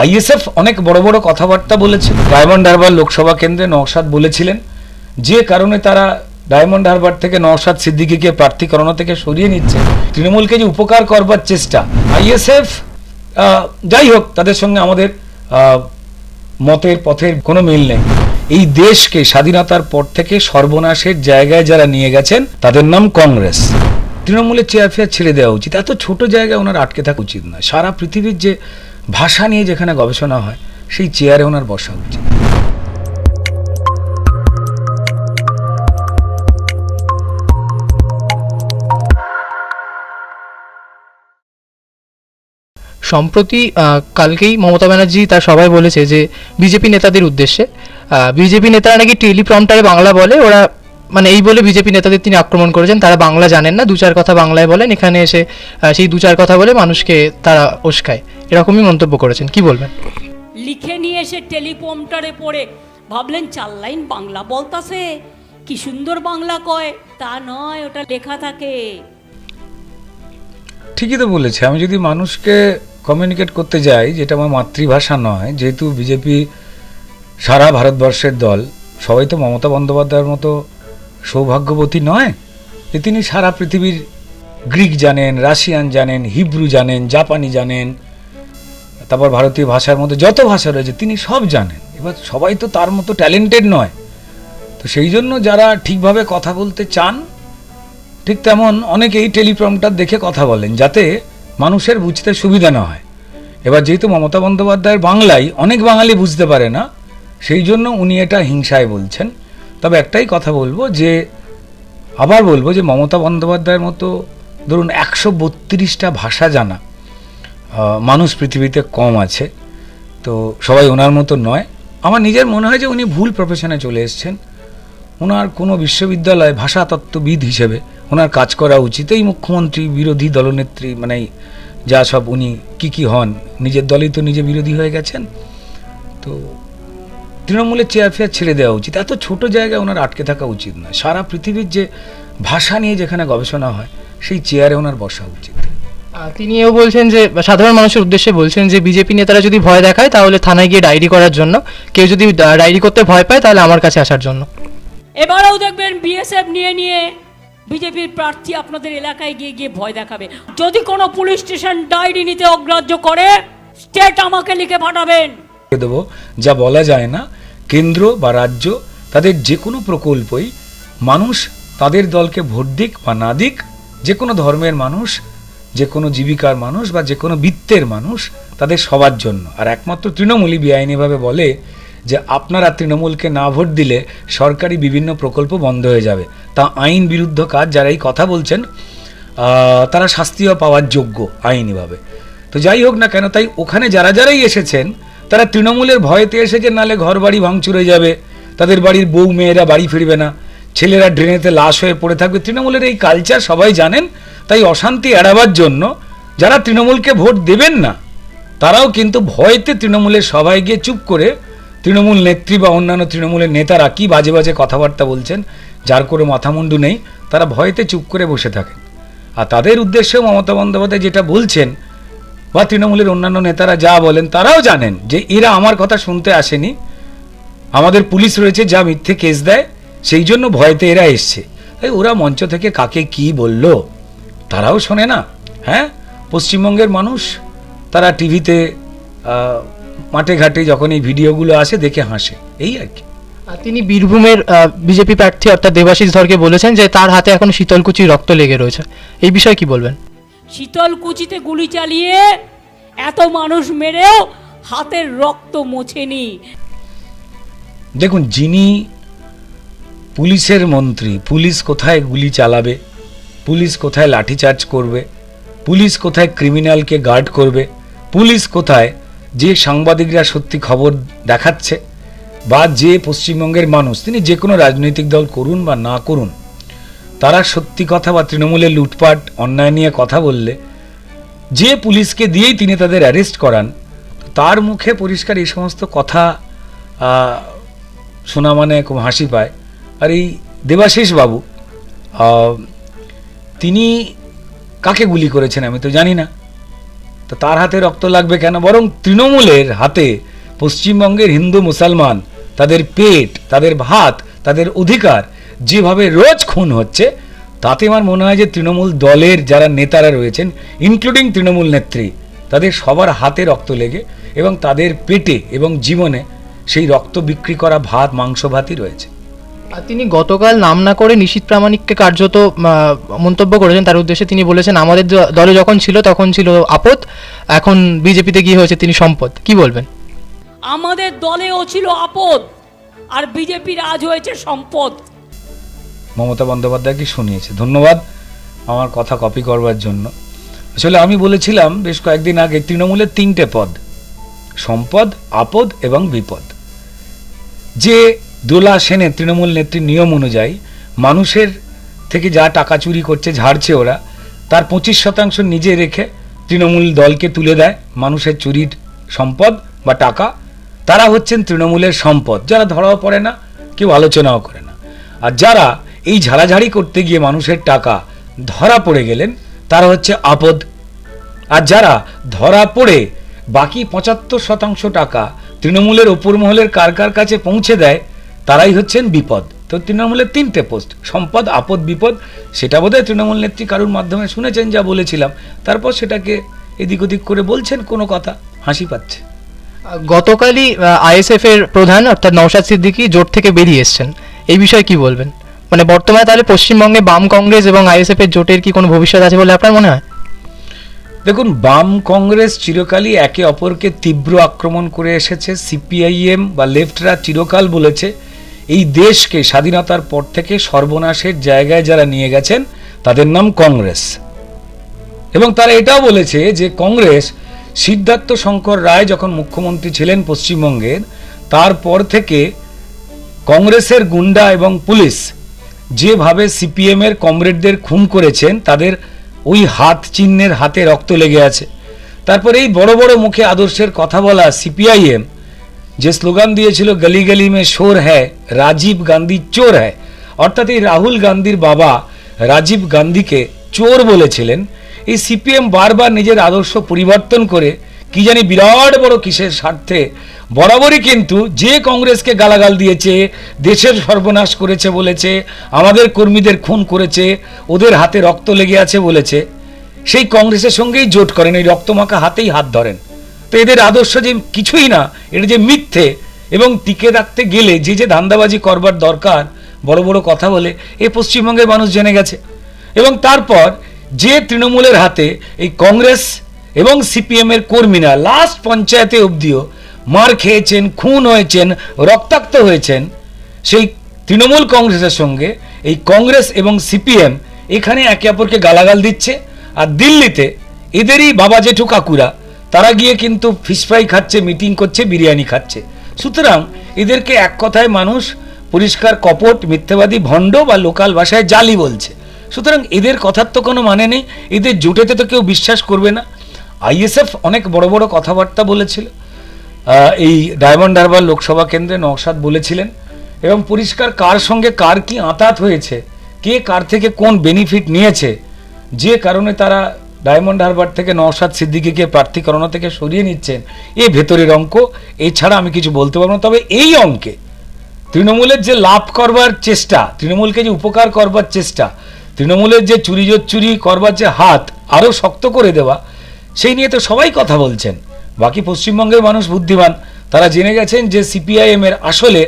ISF অনেক বড় বড় কথাবার্তা বলেছে ডায়মন্ড হারবার লোকসভা কেন্দ্রে নওশাদ বলেছিলেন, যে কারণে তারা ডায়মন্ড হারবার থেকে নওশাদ সিদ্দিকিকে প্রার্থী করানো থেকে সরিয়ে নিচ্ছে। তৃণমূলকে যে উপকার করবার চেষ্টা, আইএসএফ যাই হোক, তাদের সঙ্গে আমাদের মতের পথের কোনো মিল নেই। এই দেশকে স্বাধীনতার পর থেকে সর্বনাশের জায়গায় যারা নিয়ে গেছেন, তাদের নাম কংগ্রেস। তৃণমূলের চেয়ার ফেয়ার ছেড়ে দেওয়া উচিত। এত ছোট জায়গায় ওনার আটকে থাকা উচিত নয়। সারা পৃথিবীর যে ভাষা নিয়ে যেখানে গবেষণা হয়, সেই চেয়ারে ওনার বসা উচিত। সম্প্রতি কালকেই মমতা ব্যানার্জি তার সবাই বলেছে যে, বিজেপি নেতাদের উদ্দেশ্যে বিজেপি নেতারা নাকি টেলিপ্রম্পটারে বাংলা বলে, ওরা মানে এই বলে বিজেপি নেতাদের তিনি আক্রমণ করেছেন, তারা বাংলা জানেন না, দু চার কথা বাংলায় বলেন, এখানে এসে সেই দু চার কথা বলে মানুষকে তারা উস্কায়। এরকমই মন্তব্য করেছেন। কি বলবেন? লিখে নিয়ে এসে টেলিপম্পটারে পড়ে ভাবলেন চার লাইন বাংলা বলতাছে। কি সুন্দর বাংলা কয়। তা নয় ওটা লেখা থাকে। ঠিকই তো বলেছে। আমি যদি মানুষকে কমিউনিকেট করতে যাই যেটা আমার মাতৃভাষা নয় যেহেতু বিজেপি সারা ভারতবর্ষের দল সবাই তো মমতা বন্দ্যোপাধ্যায়ের মতো সৌভাগ্যবতী নয়। যে তিনি সারা পৃথিবীর গ্রিক জানেন রাশিয়ান জানেন হিব্রু জানেন জাপানি জানেন তারপর ভারতীয় ভাষার মধ্যে যত ভাষা রয়েছে, তিনি সব জানেন। এবার সবাই তো তার মতো ট্যালেন্টেড নয়। তো সেই জন্য যারা ঠিকভাবে কথা বলতে চান, ঠিক তেমন অনেকেই টেলিপ্রম্পটার দেখে কথা বলেন, যাতে মানুষের বুঝতে সুবিধা না হয়। এবার যেহেতু মমতা বন্দ্যোপাধ্যায়ের বাংলায় অনেক বাঙালি বুঝতে পারে না, সেই জন্য উনি এটা হিংসায় বলছেন। তবে একটাই কথা বলব যে, আবার বলব যে মমতা বন্দ্যোপাধ্যায়ের মতো ধরুন একশো বত্রিশটা ভাষা জানা মানুষ পৃথিবীতে কম আছে। তো সবাই ওনার মতো নয়। আমার নিজের মনে হয় যে উনি ভুল প্রফেশনে চলে এসেছেন। ওনার কোনো বিশ্ববিদ্যালয়ে ভাষাতত্ত্ববিদ হিসেবে ওনার কাজ করা উচিত। এই মুখ্যমন্ত্রী, বিরোধী দলনেত্রী মানে যা সব উনি কি কি হন, নিজের দলেই তো নিজে বিরোধী হয়ে গেছেন। তো তৃণমূলের চেয়ার ফেয়ার ছেড়ে দেওয়া উচিত। এত ছোট জায়গায় ওনার আটকে থাকা উচিত নয়। সারা পৃথিবীর যে ভাষা নিয়ে যেখানে গবেষণা হয়, সেই চেয়ারে ওনার বসা উচিত। তিনি এও বলছেন যে সাধারণ মানুষের উদ্দেশ্যে বলছেন যে বিজেপি নেতারা যদি ভয় দেখায় তাহলে থানায় গিয়ে ডায়েরি করার জন্য। কেউ যদি ডায়েরি করতে ভয় পায় তাহলে আমার কাছে আসার জন্য। এবারেও দেখবেন বিএসএফ নিয়ে নিয়ে বিজেপির প্রার্থী আপনাদের এলাকায় গিয়ে গিয়ে ভয় দেখাবে। যদি কোনো পুলিশ স্টেশন ডায়েরি নিতে অগ্রাহ্য করে স্টেট আমাকে লিখে পাঠাবেন। করে দেবো যা বলা যায় না কেন্দ্র বা রাজ্য তাদের যে কোনো প্রকল্পই মানুষ তাদের দলকে ভোট দিক বা না দিক যে কোনো ধর্মের মানুষ যে কোনো জীবিকার মানুষ বা যে কোনো বৃত্তের মানুষ তাদের সবার জন্য। আর একমাত্র তৃণমূলই বেআইনিভাবে বলে যে আপনারা তৃণমূলকে না ভোট দিলে সরকারি বিভিন্ন প্রকল্প বন্ধ হয়ে যাবে। তা আইন বিরুদ্ধ কাজ যারা এই কথা বলছেন তারা শাস্তিও পাওয়ার যোগ্য আইনিভাবে। তো যাই হোক না কেন, তাই ওখানে যারা যারাই এসেছেন, তারা তৃণমূলের ভয়েতে এসেছেন নালে ঘর বাড়ি ভাঙচুর হয়ে যাবে, তাদের বাড়ির বউ মেয়েরা বাড়ি ফিরবে না, ছেলেরা ড্রেনেতে লাশ হয়ে পড়ে থাকবে। তৃণমূলের এই কালচার সবাই জানেন তাই অশান্তি এড়াবার জন্য যারা তৃণমূলকে ভোট দেবেন না, তারাও কিন্তু ভয়তে তৃণমূলের সবাই গিয়ে চুপ করে তৃণমূল নেত্রী বা অন্যান্য তৃণমূলের নেতারা কি বাজে বাজে কথাবার্তা বলছেন, যার করে মাথামুন্ডু নেই, তারা ভয়তে চুপ করে বসে থাকেন। আর তাদের উদ্দেশ্যেও মমতা বন্দ্যোপাধ্যায় যেটা বলছেন বা তৃণমূলের অন্যান্য নেতারা যা বলেন, তারাও জানেন যে এরা আমার কথা শুনতে আসেনি। আমাদের পুলিশ রয়েছে, যা মিথ্যে কেস দেয়, সেই জন্য ভয়তে এরা এসছে। ওরা মঞ্চ থেকে কাকে কি বলল? তারাও শোনে না হ্যাঁ? পশ্চিমবঙ্গের মানুষ তারা টিভিতে মাঠে ঘাটে যখন এই ভিডিওগুলো আসে দেখে হাসে এই আর কি। আর তিনি বীরভূমের বিজেপি প্রার্থী অর্থাৎ দেবাশিস ধরকে বলেছেন যে তার হাতে এখন শীতলকুচি রক্ত লেগে রয়েছে। এই বিষয়ে কি বলবেন? শীতলকুচিতে গুলি চালিয়ে এত মানুষ মেরেও হাতের রক্ত মোছেনি। দেখুন যিনি পুলিশের মন্ত্রী পুলিশ কোথায় গুলি চালাবে? পুলিশ কোথায় লাঠিচার্জ করবে? পুলিশ কোথায় ক্রিমিনালকে গার্ড করবে? পুলিশ কোথায় যে সাংবাদিকরা সত্যি খবর দেখাচ্ছে? বা যে পশ্চিমবঙ্গের মানুষ, তিনি যে কোনো রাজনৈতিক দল করুন বা না করুন, তারা সত্যি কথা বা তৃণমূলের লুটপাট, অন্যায় নিয়ে কথা বললে, যে পুলিশকে দিয়েই তিনি তাদের অ্যারেস্ট করান, তার মুখে পরিষ্কার এই সমস্ত কথা শোনা মানে খুব হাসি পায়। আর এই দেবাশিস বাবু তিনি কাকে গুলি করেছেন আমি তো জানি না। তো তার হাতে রক্ত লাগবে কেন? বরং তৃণমূলের হাতে পশ্চিমবঙ্গের হিন্দু মুসলমান, তাদের পেট, তাদের ভাত, তাদের অধিকার যেভাবে রোজ খুন হচ্ছে, তাতে আমার মনে হয় যে তৃণমূল দলের যারা নেতারা রয়েছেন ইনক্লুডিং তৃণমূল নেত্রী, তাদের সবার হাতে রক্ত লেগে এবং তাদের পেটে এবং জীবনে সেই রক্ত বিক্রি করা ভাত, মাংস, ভাতই রয়েছে। তিনি গতকাল নাম না করে নিশীত প্রামাণিককে কার্যত মন্তব্য করেছেন। তার উদ্দেশ্যে তিনি বলেছেন আমাদের দলে যখন ছিল তখন ছিল আপদ এখন বিজেপিতে গিয়ে হয়েছে তিনি সম্পদ। কি বলবেন? আমাদের দলেও ছিল আপদ আর বিজেপির আজ হয়েছে সম্পদ। মমতা বন্দ্যোপাধ্যায় কি শুনিয়েছে? ধন্যবাদ আমার কথা কপি করবার জন্য। আসলে আমি বলেছিলাম বেশ কয়েকদিন আগে তৃণমূলের তিনটে পদ সম্পদ আপদ এবং বিপদ। যে দোলা সেনে তৃণমূল নেত্রীর নিয়ম অনুযায়ী মানুষের থেকে যা টাকা চুরি করছে, ঝাড়ছে ওরা, তার পঁচিশ শতাংশ নিজে রেখে তৃণমূল দলকে তুলে দেয় মানুষের চুরির সম্পদ বা টাকা। তারা হচ্ছেন তৃণমূলের সম্পদ। যারা ধরাও পড়ে না, কেউ আলোচনাও করে না। আর যারা এই ঝাড়াঝাড়ি করতে গিয়ে মানুষের টাকা ধরা পড়ে গেলেন, তারা হচ্ছে আপদ। আর যারা ধরা পড়ে বাকি পঁচাত্তর শতাংশ টাকা তৃণমূলের ওপর মহলের কার কার কাছে পৌঁছে দেয় তারাই হচ্ছেন বিপদ। তো তৃণমূলের তিনটে পোস্ট সম্পদ আপদ বিপদ সেটা বোধহয় তৃণমূল নেত্রী কারুর মাধ্যমে শুনেছেন যা বলেছিলাম। তারপর সেটাকে এদিক ওদিক করে বলছেন কোনো কথা হাসি পাচ্ছে। গতকালই আইএসএফ এর প্রধান অর্থাৎ নওশাদ সিদ্দিকী জোট থেকে বেরিয়ে এসেছেন। এই বিষয়ে কি বলবেন? মানে বর্তমানে তাহলে পশ্চিমবঙ্গে বাম কংগ্রেস এবং আইএসএফ এর জোটের কি কোনো ভবিষ্যৎ আছে বলে আপনার মনে হয়? দেখুন বাম কংগ্রেস চিরকালই একে অপরকে তীব্র আক্রমণ করে এসেছে। সিপিআইএম বা লেফটরা চিরকাল বলেছে এই দেশকে স্বাধীনতার পর থেকে সর্বনাশের জায়গায় যারা নিয়ে গেছেন, তাদের নাম কংগ্রেস। এবং তারা এটাও বলেছে যে কংগ্রেস সিদ্ধার্থ শঙ্কর রায় যখন মুখ্যমন্ত্রী ছিলেন পশ্চিমবঙ্গের, তারপর থেকে কংগ্রেসের গুন্ডা এবং পুলিশ যেভাবে সিপিএম এর কমরেডদের খুন করেছেন, তাদের ওই হাত চিহ্নের হাতে রক্ত লেগে আছে। তারপর এই বড় বড় মুখে আদর্শের কথা বলা সিপিআইএম যে স্লোগান দিয়েছিল, গলি গলি মে শোর হ্যায়, রাজীব গান্ধী চোর হ্যায়, অর্থাৎ এই রাহুল গান্ধীর বাবা রাজীব গান্ধীকে চোর বলেছিলেন। এই সিপিএম বারবার নিজের আদর্শ পরিবর্তন করে, কি জানি বিরাট বড় কিসের স্বার্থে, বরাবরই কিন্তু যে কংগ্রেসকে গালাগাল দিয়েছে, দেশের সর্বনাশ করেছে বলেছে, আমাদের কর্মীদের খুন করেছে, ওদের হাতে রক্ত লেগে আছে বলেছে, সেই কংগ্রেসের সঙ্গেই জোট করেন, এই রক্তমাখা হাতেই হাত ধরেন। তো এদের আদর্শ যে কিছুই না, এটা যে মিথ্যে, এবং টিকে রাখতে গেলে যে যে ধান্দাবাজি করবার দরকার, বড় বড় কথা বলে, এ পশ্চিমবঙ্গের মানুষ জেনে গেছে। এবং তারপর যে তৃণমূলের হাতে এই কংগ্রেস এবং সিপিএমের কর্মীরা লাস্ট পঞ্চায়েতে অবধিও মার খেয়েছেন, খুন হয়েছেন, রক্তাক্ত হয়েছেন, সেই তৃণমূল কংগ্রেসের সঙ্গে এই কংগ্রেস এবং সিপিএম এখানে একে অপরকে গালাগাল দিচ্ছে, আর দিল্লিতে এদেরই বাবা জেঠু কাকুরা তারা গিয়ে কিন্তু ফিশ ফ্রাই খাচ্ছে মিটিং করছে, বিরিয়ানি খাচ্ছে। সুতরাং এদেরকে এক কথায় মানুষ পরিষ্কার, কপট, মিথ্যাবাদী, ভণ্ড বা লোকাল ভাষায় জালি বলছে। সুতরাং এদের কথার তো কোনো মানে নেই। এদের জোটেতে তো কেউ বিশ্বাস করবে না। আইএসএফ অনেক বড় বড় কথাবার্তা বলেছিল। এই ডায়মন্ড হারবার লোকসভা কেন্দ্রে নওশাদ বলেছিলেন। এবং পরিষ্কার কার সঙ্গে কার কি আঁতাত হয়েছে, কে কার থেকে কোন বেনিফিট নিয়েছে, যে কারণে তারা ডায়মন্ড হারবার থেকে নওশাদ সিদ্দিকিকে প্রার্থী করানো থেকে সরিয়ে নিচ্ছেন এ ভেতরের অঙ্ক। এছাড়া আমি কিছু বলতে পারব না। তবে এই অঙ্কে তৃণমূলের যে লাভ করবার চেষ্টা, তৃণমূলকে যে উপকার করবার চেষ্টা, তৃণমূলের যে চুরি চুরি করবার যে হাত আরও শক্ত করে দেওয়া, সেই নিয়ে তো সবাই কথা বলছেন। বাকি পশ্চিমবঙ্গের মানুষ বুদ্ধিমান। তারা জেনে গেছেন যে সিপিআইএম এর আসলে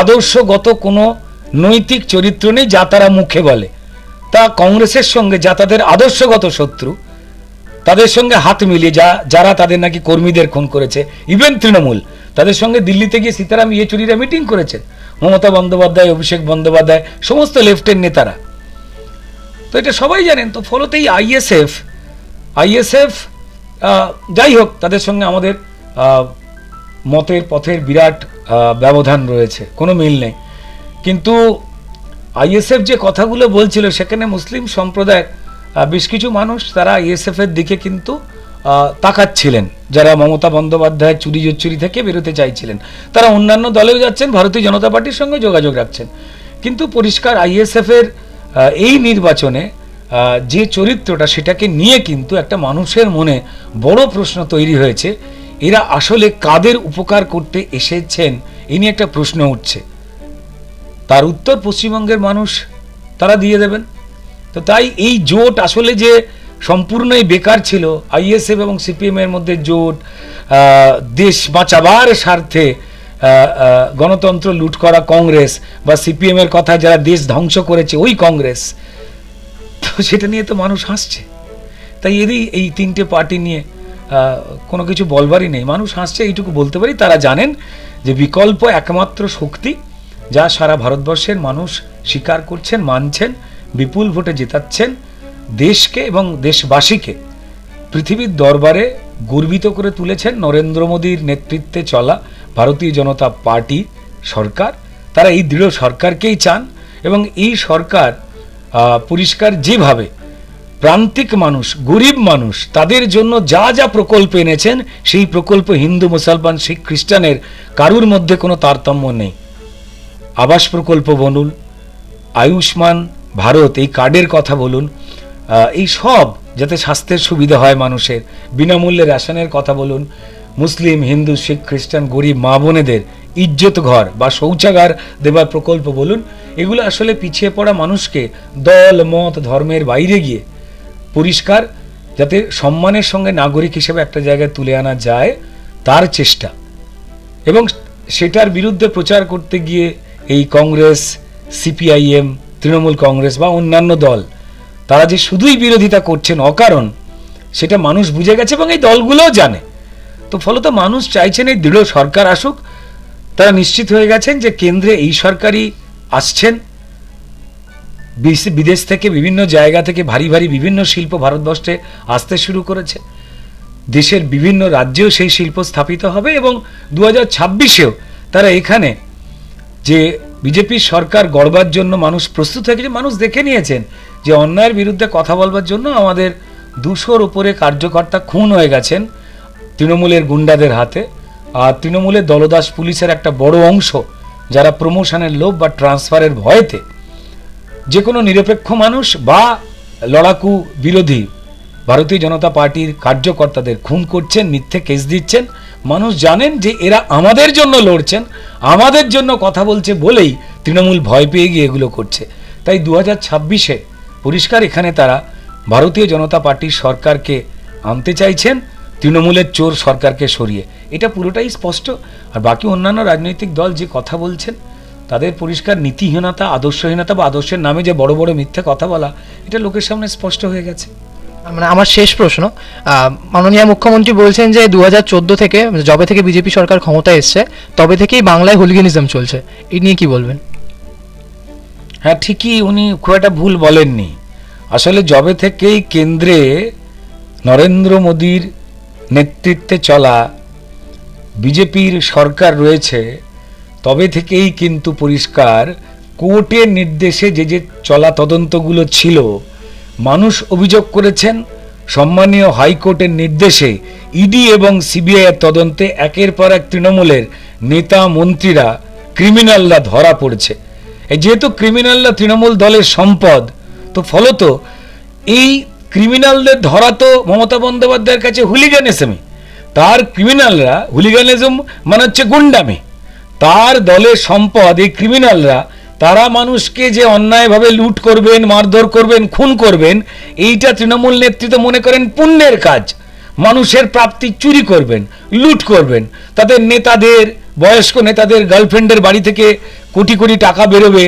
আদর্শগত কোনো নৈতিক চরিত্র নেই যা তারা মুখে বলে। তা কংগ্রেসের সঙ্গে যা তাদের আদর্শগত শত্রু তাদের সঙ্গে হাত মিলিয়ে যা যারা তাদের নাকি কর্মীদের খুন করেছে ইভেন তৃণমূল তাদের সঙ্গে দিল্লিতে গিয়ে সীতারাম ইয়েচুরিরা মিটিং করেছেন। মমতা বন্দ্যোপাধ্যায় অভিষেক বন্দ্যোপাধ্যায় সমস্ত লেফটের নেতারা। তো এটা সবাই জানেন তো ফলতেই আইএসএফ আইএসএফ যাই হোক তাদের সঙ্গে আমাদের মতের পথের বিরাট ব্যবধান রয়েছে কোনো মিল নেই। কিন্তু আইএসএফ যে কথাগুলো বলছিল সেখানে মুসলিম সম্প্রদায়ের আহ, বেশ কিছু মানুষ তারা আইএসএফ এর দিকে কিন্তু তাকাচ্ছিলেন। যারা মমতা বন্দ্যোপাধ্যায় চুরি চুরি থেকে বেরোতে চাইছিলেন। তারা অন্যান্য দলেও যাচ্ছেন, ভারতীয় জনতা পার্টির সঙ্গে যোগাযোগ রাখছেন। কিন্তু পরিষ্কার আইএসএফ এর এই নির্বাচনে যে চরিত্রটা সেটাকে নিয়ে কিন্তু একটা মানুষের মনে বড় প্রশ্ন তৈরি হয়েছে, এরা আসলে কাদের উপকার করতে এসেছেন? এ নিয়ে একটা প্রশ্ন উঠছে। তার উত্তর পশ্চিমবঙ্গের মানুষ তারা দিয়ে দেবেন। তো তাই এই জোট আসলে যে সম্পূর্ণই বেকার ছিল আইএসএফ এবং সিপিএম এর মধ্যে জোট দেশ বাঁচাবার স্বার্থে গণতন্ত্র লুট করা কংগ্রেস বা সিপিএম এর কথা যারা দেশ ধ্বংস করেছে ওই কংগ্রেস, তো সেটা নিয়ে তো মানুষ হাসছে। তাই এরই এই তিনটে পার্টি নিয়ে কোনো কিছু বলবারই নেই। মানুষ হাসছে, এইটুকু বলতে পারি। তারা জানেন যে বিকল্প একমাত্র শক্তি যা সারা ভারতবর্ষের মানুষ স্বীকার করছেন, মানছেন বিপুল ভোটে জেতাচ্ছেন দেশকে এবং দেশবাসীকে। পৃথিবীর দরবারে গর্বিত করে তুলেছেন নরেন্দ্র মোদীর নেতৃত্বে চলা ভারতীয় জনতা পার্টি সরকার। তারা এই দৃঢ় সরকারকেই চান এবং এই সরকার পরিষ্কার যেভাবে প্রান্তিক মানুষ, গরিব মানুষ, তাদের জন্য যা যা প্রকল্প এনেছেন, সেই প্রকল্প হিন্দু, মুসলমান, শিখ, খ্রিস্টানের কারুর মধ্যে কোনো তারতম্য নেই। আবাস প্রকল্প বলুন, আয়ুষ্মান ভারত, এই কার্ডের কথা বলুন এই সব যাতে স্বাস্থ্যের সুবিধা হয় মানুষের, বিনামূল্যে রেশনের কথা বলুন, মুসলিম, হিন্দু, শিখ, খ্রিস্টান, গরিব, মা বোনেদের ইজ্জত ঘর বা শৌচাগার দেবার প্রকল্প বলুন, এগুলো আসলে পিছিয়ে পড়া মানুষকে দল, মত, ধর্মের বাইরে গিয়ে পরিষ্কার, যাতে সম্মানের সঙ্গে নাগরিক হিসেবে একটা জায়গায় তুলে আনা যায়, তার চেষ্টা। এবং সেটার বিরুদ্ধে প্রচার করতে গিয়ে এই কংগ্রেস, সিপিআইএম তৃণমূল কংগ্রেস বা অন্যান্য দল, তারা যে শুধুই বিরোধিতা করছেন, অকারণ সেটা মানুষ বুঝে গেছে এবং এই দলগুলোও জানে। তো ফলত মানুষ চাইছেন এই দৃঢ় সরকার আসুক। তারা নিশ্চিত হয়ে গেছেন যে কেন্দ্রে এই সরকারই আসছেন। বিদেশ থেকে বিভিন্ন জায়গা থেকে ভারী ভারী বিভিন্ন শিল্প ভারতবর্ষে আসতে শুরু করেছে। দেশের বিভিন্ন রাজ্যেও সেই শিল্প স্থাপিত হবে এবং দু হাজার ছাব্বিশেও তারা এখানে যে বিজেপির সরকার গড়বার জন্য মানুষ প্রস্তুত হয়ে গেছে মানুষ দেখে নিয়েছেন যে অন্যায়ের বিরুদ্ধে কথা বলবার জন্য আমাদের দুশোর উপরে কার্যকর্তা খুন হয়ে গেছেন তৃণমূলের গুন্ডাদের হাতে। আর তৃণমূলের দলদাস পুলিশের একটা বড় অংশ যারা প্রমোশনের লোভ বা ট্রান্সফারের ভয়েতে যে কোনো নিরপেক্ষ মানুষ বা লড়াকু বিরোধী ভারতীয় জনতা পার্টির কার্যকর্তাদের খুন করছেন, মিথ্যে কেস দিচ্ছেন। মানুষ জানেন যে এরা আমাদের জন্য লড়ছেন, আমাদের জন্য কথা বলছে বলেই তৃণমূল ভয় পেয়ে গিয়ে এগুলো করছে। তাই দু হাজার ছাব্বিশে পরিষ্কার এখানে তারা ভারতীয় জনতা পার্টির সরকারকে আনতে চাইছেন, তৃণমূলের চোর সরকারকে সরিয়ে। এটা পুরোটাই স্পষ্ট। আর বাকি অন্যান্য রাজনৈতিক দল যে কথা বলছেন, তাদের পরিষ্কার নীতিহীনতা, আদর্শহীনতা বা আদর্শের নামে যে বড় বড় মিথ্যে কথা বলা, এটা লোকের সামনে স্পষ্ট হয়ে গেছে। মানে আমার শেষ প্রশ্ন মাননীয় মুখ্যমন্ত্রী বলছেন যে দু হাজার চোদ্দ থেকে যবে থেকে বিজেপি সরকার ক্ষমতায় এসছে, তবে থেকেই বাংলায় হোলিগেনিজম চলছে। এই নিয়ে কি বলবেন? হ্যাঁ ঠিকই উনি খুব একটা ভুল বলেননি। আসলে জবে থেকেই কেন্দ্রে নরেন্দ্র মোদীর নেতৃত্বে চলা বিজেপির সরকার রয়েছে, তবে থেকেই কিন্তু পরিষ্কার কোর্টের নির্দেশে যে যে চলা তদন্তগুলো ছিল মানুষ অভিযোগ করেছেন, সম্মানীয় হাইকোর্টের নির্দেশে ইডি এবং সিবিআই এর তদন্তে একের পর এক তৃণমূলের নেতা মন্ত্রীরা ক্রিমিনালরা ধরা পড়ছে। যেহেতু ক্রিমিনালরা তৃণমূল দলের সম্পদ, তো ফলত এই ক্রিমিনালদের ধরা তো মমতা বন্দ্যোপাধ্যায়ের কাছে হুলিগানিজমই। তার ক্রিমিনালরা, হুলিগানিজম মানে হচ্ছে গুন্ডামি। তার দলের সম্পদ এই ক্রিমিনালরা তারা মানুষকে যে অন্যায়ভাবে লুট করবেন, মারধর করবেন, খুন করবেন, এইটা তৃণমূল নেতৃত্ব মনে করেন পুণ্যের কাজ। মানুষের প্রাপ্তি চুরি করবেন, লুট করবেন। তাদের নেতাদের, বয়স্ক নেতাদের, গার্লফ্রেন্ডের বাড়ি থেকে কোটি কোটি টাকা বেরোবে।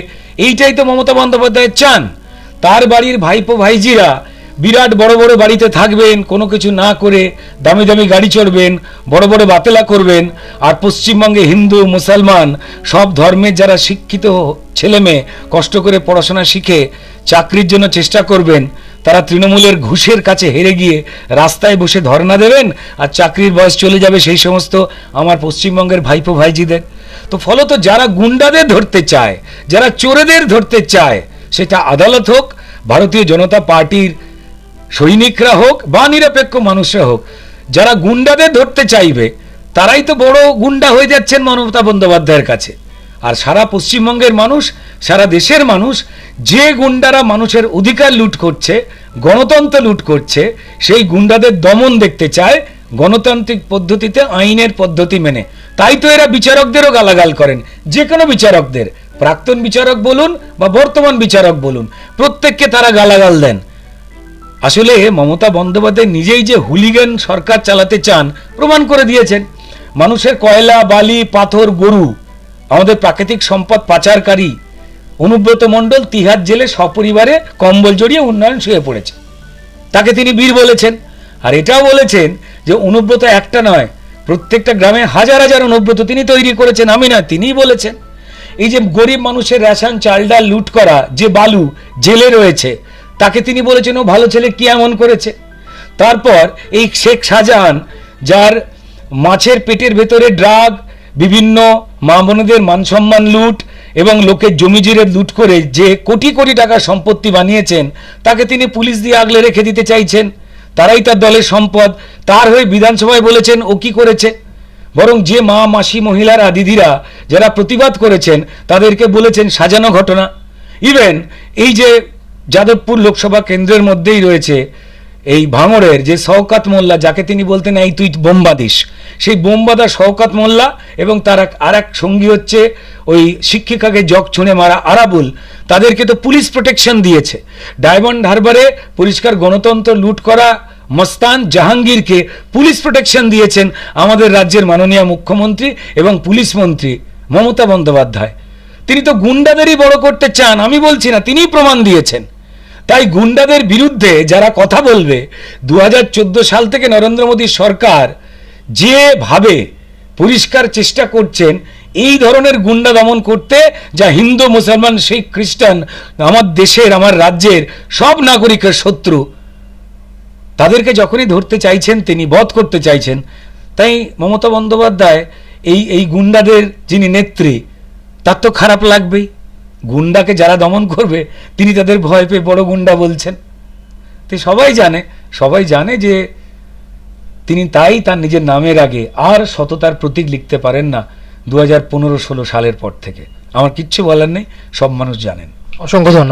এইটাই তো মমতা বন্দ্যোপাধ্যায় চান। তার বাড়ির ভাইপো, ভাইজিরা বিরাট বড় বড় বাড়িতে থাকবেন, কোনো কিছু না করে দামি দামি গাড়ি চড়বেন, বড় বড় বাতেলা করবেন, আর পশ্চিমবঙ্গে হিন্দু, মুসলমান, সব ধর্মের যারা শিক্ষিত ছেলে মেয়ে, কষ্ট করে পড়াশোনা শিখে চাকরির জন্য চেষ্টা করবেন, তারা তৃণমূলের ঘুষের কাছে হেরে গিয়ে রাস্তায় বসে ধর্ণা দেবেন, আর চাকরির বয়স চলে যাবে সেই সমস্ত আমার পশ্চিমবঙ্গের ভাইপো ভাইজিদের। তো ফলত যারা গুন্ডাদের ধরতে চায়, যারা চোরেদের ধরতে চায়, সেটা আদালত হোক, ভারতীয় জনতা পার্টির সৈনিকরা হোক বা নিরপেক্ষ মানুষরা হোক, যারা গুন্ডাদের ধরতে চাইবে, তারাই তো বড় গুন্ডা হয়ে যাচ্ছেন মমতা বন্দ্যোপাধ্যায়ের কাছে। আর সারা পশ্চিমবঙ্গের মানুষ, সারা দেশের মানুষ, যে গুন্ডারা মানুষের অধিকার লুট করছে, গণতন্ত্র লুট করছে, সেই গুন্ডাদের দমন দেখতে চায় গণতান্ত্রিক পদ্ধতিতে, আইনের পদ্ধতি মেনে। তাই তো এরা বিচারকদেরও গালাগাল করেন। যে কোনো বিচারকদের, প্রাক্তন বিচারক বলুন বা বর্তমান বিচারক বলুন, প্রত্যেককে তারা গালাগাল দেন। আসলে মমতা বন্দ্যোপাধ্যায় নিজেই যে হুলিগান সরকার চালাতে চান, প্রমাণ করে দিয়েছেন। মানুষের কয়লা, বালি, পাথর, গরু, আমাদের প্রাকৃতিক সম্পদ পাচারকারী অনুব্রত মণ্ডল তিহার জেলে সপরিবারে কম্বল জড়িয়ে উন্নয়ন শুয়ে পড়েছে। তাকে তিনি বীর বলেছেন। আর এটাও বলেছেন যে অনুব্রত একটা নয়, প্রত্যেকটা গ্রামে হাজার হাজার অনুব্রত তিনি তৈরি করেছেন। আমি না, তিনিই বলেছেন। এই যে গরিব মানুষের রেশন চাল ডাল লুট করা, যে বালু জেলে রয়েছে তাকে তিনি বলেছেন, ও ভালো ছেলে, কি এমন করেছে? তারপর এই শেখ শাহজাহান, যার মাছের পেটের ভেতরে ড্রাগ, বিভিন্ন মা বোনদের মান সম্মান লুট এবং লোকের জমি জিরে লুট করে যে কোটি কোটি টাকার সম্পত্তি বানিয়েছেন, তাকে তিনি পুলিশ দিয়ে আগলে রেখে দিতে চাইছেন। তারাই তার দলের সম্পদ। তার হয়ে বিধানসভায় বলেছেন, ও কি করেছে? বরং যে মা, মাসি, মহিলারা, দিদিরা যারা প্রতিবাদ করেছেন, তাদেরকে বলেছেন, সাজানো ঘটনা। ইভেন এই যে যাদবপুর লোকসভা কেন্দ্রের মধ্যেই রয়েছে এই ভাঙড়ের যে শওকাত মোল্লা, যাকে তিনি বলতেন, এই তুই বোম্বাদিস সেই বোম্বাদা শওকাত মোল্লা এবং তার এক আর এক সঙ্গী হচ্ছে ওই শিক্ষিকাকে জগ ছুঁড়ে মারা আরাবুল। তাদেরকে তো পুলিশ প্রোটেকশন দিয়েছে। ডায়মন্ড হারবারে পরিষ্কার গণতন্ত্র লুট করা মস্তান জাহাঙ্গীরকে পুলিশ প্রোটেকশন দিয়েছেন আমাদের রাজ্যের মাননীয় মুখ্যমন্ত্রী এবং পুলিশ মন্ত্রী মমতা বন্দ্যোপাধ্যায়। তিনি তো গুন্ডাদেরই বড় করতে চান, আমি বলছি না, তিনিই প্রমাণ দিয়েছেন। তাই গুন্ডাদের বিরুদ্ধে যারা কথা বলবে দু হাজার চোদ্দ সাল থেকে নরেন্দ্র মোদী সরকার যেভাবে পরিষ্কার চেষ্টা করছেন, এই ধরনের গুন্ডা দমন করতে, যা হিন্দু, মুসলমান, শিখ, খ্রিস্টান, আমার দেশের, আমার রাজ্যের সব নাগরিকের শত্রু, তাদেরকে যখনই ধরতে চাইছেন, তিনি বধ করতে চাইছেন। তাই মমতা বন্দ্যোপাধ্যায়, এই এই গুন্ডাদের যিনি নেত্রী, তার তো খারাপ লাগবেই। গুন্ডাকে যারা দমন করবে, তিনি তাদের ভয় পেয়ে বড় গুন্ডা বলছেন। তো সবাই জানে সবাই জানে যে তিনি তাই তার নিজের নামের আগে আর সততার প্রতীক লিখতে পারেন না দু হাজার পনেরো ষোলো সালের পর থেকে। আমার কিচ্ছু বলার নেই, সব মানুষ জানেন। অসংখ্য ধন্যবাদ।